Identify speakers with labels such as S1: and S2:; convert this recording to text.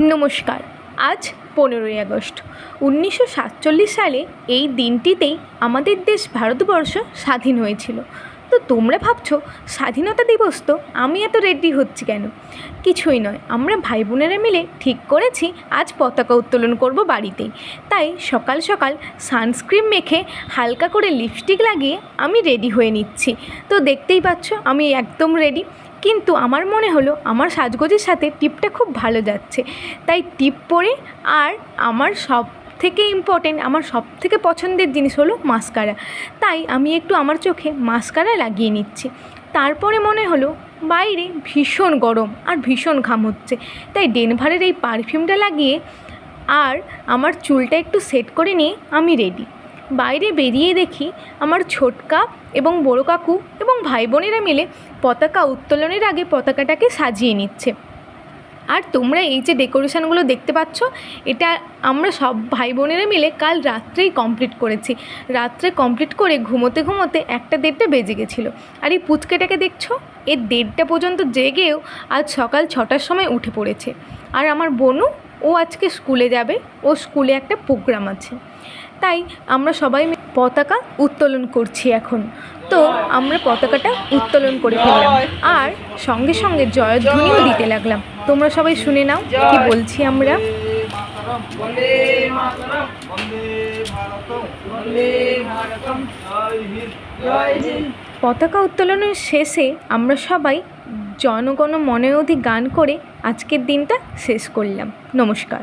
S1: নমস্কার, আজ পনেরোই আগস্ট। উনিশশো সাতচল্লিশ সালে এই দিনটিতেই আমাদের দেশ ভারতবর্ষ স্বাধীন হয়েছিল। তো তোমরা ভাবছ, স্বাধীনতা দিবস তো আমি এত রেডি হচ্ছি কেন? কিছুই নয়, আমরা ভাই বোনেরা মিলে ঠিক করেছি আজ পতাকা উত্তোলন করব বাড়িতেই। তাই সকাল সকাল সানস্ক্রিন মেখে হালকা করে লিপস্টিক লাগিয়ে আমি রেডি হয়ে নিচ্ছি। তো দেখতেই পাচ্ছ, আমি একদম রেডি কিন্তু আমার মনে হলো আমার সাজগোজের সাথে টিপটা খুব ভালো যাচ্ছে। তাই টিপ পরে আর আমার সব থেকে ইম্পর্টেন্ট আমার সব থেকে পছন্দের জিনিস হলো মাস্কারা। তাই আমি একটু আমার চোখে মাস্কারা লাগিয়ে নিচ্ছি। তারপরে মনে হলো বাইরে ভীষণ গরম আর ভীষণ ঘাম হচ্ছে। তাই ডেনভারের এই পারফিউমটা লাগিয়ে আর আমার চুলটা একটু সেট করে নিয়ে আমি রেডি বাইরে বেরিয়ে দেখি আমার ছোটকা এবং বড় কাকু ভাই বোনেরা মিলে পতাকা উত্তোলনের আগে পতাকাটাকে সাজিয়ে নিচ্ছে। আর তোমরা এই যে ডেকোরেশনগুলো দেখতে পাচ্ছ, এটা আমরা সব ভাই বোনেরা মিলে কাল রাত্রেই কমপ্লিট করেছি। রাত্রে কমপ্লিট করে ঘুমোতে ঘুমোতে একটা দেড়টা বেজে গেছিল। আর এই পুচকেটাকে দেখছ? এর দেড়টা পর্যন্ত জেগেও আজ সকাল ছটার সময় উঠে পড়েছে। আর আমার বোনু ও আজকে স্কুলে যাবে। ও স্কুলে একটা প্রোগ্রাম আছে। তাই আমরা সবাই পতাকা উত্তোলন করছি এখন। তো আমরা পতাকাটা উত্তোলন করে ফেললাম। আর সঙ্গে সঙ্গে জয়ধ্বনিও দিতে লাগলাম। তোমরা সবাই শুনে নাও কি বলছি আমরা। পতাকা উত্তোলনের শেষে আমরা সবাই জনগণ মনে অধি গান করে আজকের দিনটা শেষ করলাম। নমস্কার।